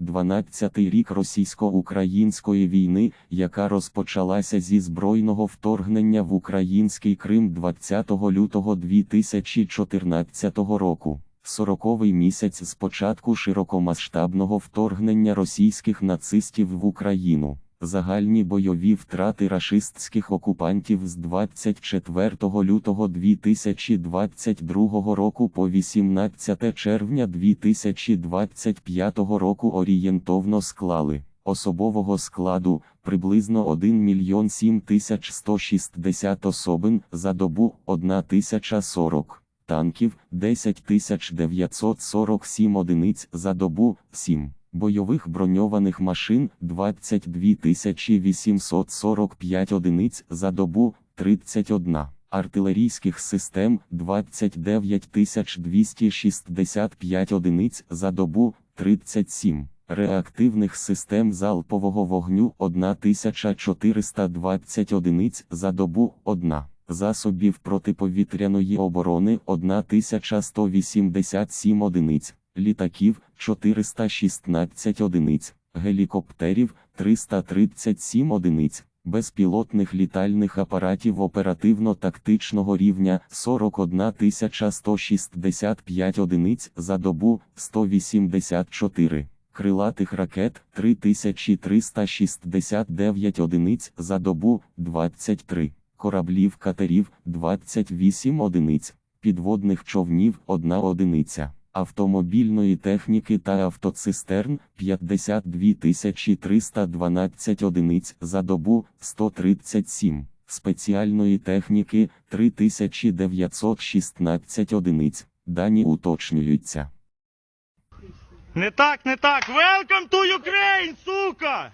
12-й рік російсько-української війни, яка розпочалася зі збройного вторгнення в український Крим 20 лютого 2014 року. Сороковий місяць з початку широкомасштабного вторгнення російських нацистів в Україну. Загальні бойові втрати рашистських окупантів з 24 лютого 2022 року по 18 червня 2025 року орієнтовно склали особового складу приблизно 1 мільйон 7 тисяч 160 особин за добу 1 тисяча 40 танків 10 тисяч 947 одиниць за добу 7 бойових броньованих машин 22 845 одиниць за добу 31 артилерійських систем 29 265 одиниць за добу 37 реактивних систем залпового вогню 1420 одиниць за добу 1 засобів протиповітряної оборони 1187 одиниць, літаків 416 одиниць, гелікоптерів 337 одиниць, безпілотних літальних апаратів оперативно-тактичного рівня 41 165 одиниць за добу 184. Крилатих ракет 3369 одиниць за добу 23 кораблів катерів 28 одиниць, підводних човнів 1 одиниця, автомобільної техніки та автоцистерн 52 312 одиниць за добу 137, спеціальної техніки 3916 одиниць, дані уточнюються. Не так, не так. Welcome to Ukraine, сука!